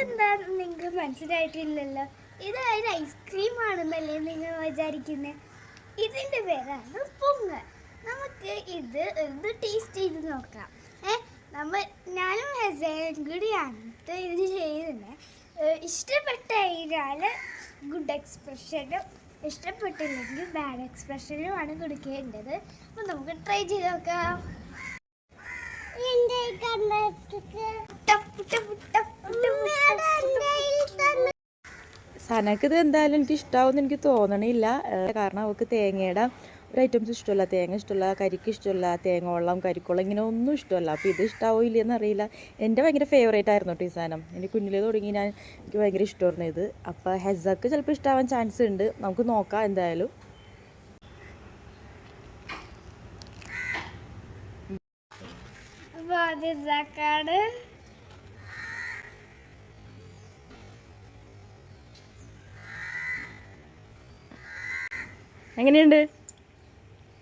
ഇതെന്താണെന്ന് നിങ്ങൾക്ക് മനസ്സിലായിട്ടില്ലല്ലോ? ഇത് ഒരു ഐസ്ക്രീം ആണെന്നല്ലേ നിങ്ങൾ വിചാരിക്കുന്നത് ഇതിന്റെ പേരാണ് പൊങ്ങൽ നമുക്ക് ഇത് ഇത് ടേസ്റ്റ് ചെയ്ത് നോക്കാം. ഏ നമ്മൾ ഞാനും ഹെസയും കൂടിയാണ് ഇത് ചെയ്യുന്നത് ഇഷ്ടപ്പെട്ട കഴിഞ്ഞാൽ ഗുഡ് എക്സ്പ്രഷനും ഇഷ്ടപ്പെട്ടില്ലെങ്കിൽ ബാഡ് എക്സ്പ്രഷനുമാണ് കൊടുക്കേണ്ടത്. അപ്പം നമുക്ക് ട്രൈ ചെയ്ത് നോക്കാം. സനക്ക് ഇത് എന്തായാലും എനിക്ക് ഇഷ്ടാവുമെന്ന് എനിക്ക് തോന്നണില്ല. കാരണം അവൾക്ക് തേങ്ങയുടെ ഒരു ഐറ്റംസ് ഇഷ്ടമല്ല. തേങ്ങ ഇഷ്ടമല്ല കരിക്ക് ഇഷ്ടമല്ല തേങ്ങ വെള്ളം കരിക്കുള്ള ഇങ്ങനെ ഒന്നും ഇഷ്ടമല്ല. അപ്പോൾ ഇത് ഇഷ്ടാവോ ഇല്ലയെന്ന് അറിയില്ല. എന്റെ ഭയങ്കര ഫേവറേറ്റ് ആയിരുന്നു കേട്ടോ ഈ സാധനം. എനിക്ക് കുഞ്ഞിലേ തുടങ്ങി ഞാൻ എനിക്ക് ഭയങ്കര ഇഷ്ടമായിരുന്നു ഇത്. അപ്പോൾ ഹെസക്ക് ചിലപ്പോൾ ഇഷ്ടാവാൻ ചാൻസ് ഉണ്ട്. നമുക്ക് നോക്കാം എന്തായാലും. അപ്പൊ ഇതാക്കാണ്. എങ്ങനെയുണ്ട്?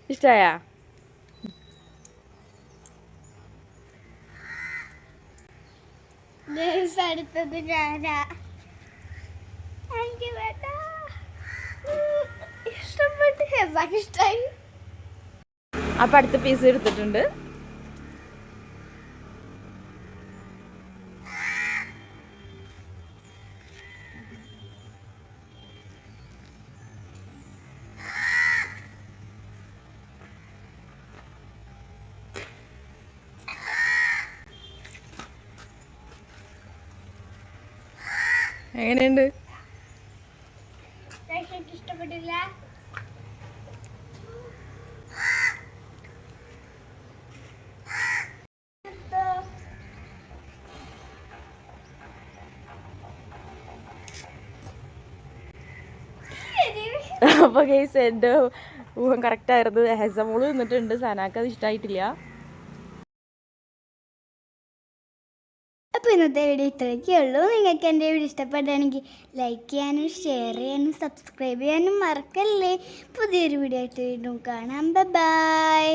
ഇഷ്ടായ? അടുത്തത് ഞാനാ. എനിക്ക് വേണ്ട. ഇഷ്ടപ്പെട്ട്. ഹെസാക്ക് ഇഷ്ടായി. അപ്പോൾ അടുത്ത പീസ് എടുത്തിട്ടുണ്ട്. എങ്ങനെയുണ്ട്? അപ്പൊ ഇഷ്ടപ്പെട്ടില്ല. അപ്പോൾ കേസ് എന്റെ ഊഹം കറക്റ്റായിരുന്നു ഹെസമോൾ നിന്നിട്ടുണ്ട് സനാക്ക് അത് ഇഷ്ടമായിട്ടില്ല ഇന്നത്തെ വീഡിയോ ഇത്രയൊക്കെ ഉള്ളൂ. നിങ്ങൾക്ക് എന്റെ വീഡിയോ ഇഷ്ടപ്പെട്ടാണെങ്കിൽ ലൈക്ക് ചെയ്യാനും ഷെയർ ചെയ്യാനും സബ്സ്ക്രൈബ് ചെയ്യാനും മറക്കല്ലേ. പുതിയൊരു വീഡിയോ ആയിട്ട് വീണ്ടും കാണാം. ബൈ